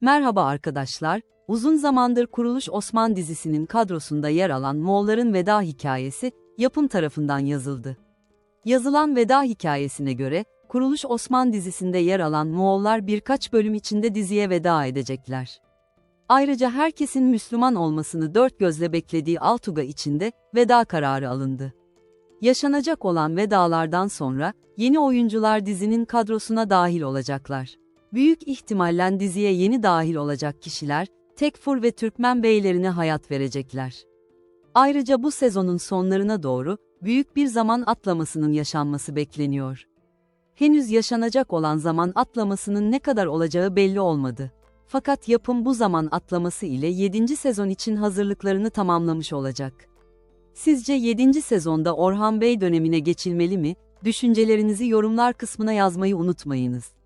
Merhaba arkadaşlar, uzun zamandır Kuruluş Osman dizisinin kadrosunda yer alan Moğolların veda hikayesi, yapım tarafından yazıldı. Yazılan veda hikayesine göre, Kuruluş Osman dizisinde yer alan Moğollar birkaç bölüm içinde diziye veda edecekler. Ayrıca herkesin Müslüman olmasını dört gözle beklediği Altuga içinde veda kararı alındı. Yaşanacak olan vedalardan sonra, yeni oyuncular dizinin kadrosuna dahil olacaklar. Büyük ihtimalle diziye yeni dahil olacak kişiler, Tekfur ve Türkmen beylerine hayat verecekler. Ayrıca bu sezonun sonlarına doğru, büyük bir zaman atlamasının yaşanması bekleniyor. Henüz yaşanacak olan zaman atlamasının ne kadar olacağı belli olmadı. Fakat yapım bu zaman atlaması ile 7. sezon için hazırlıklarını tamamlamış olacak. Sizce 7. sezonda Orhan Bey dönemine geçilmeli mi? Düşüncelerinizi yorumlar kısmına yazmayı unutmayınız.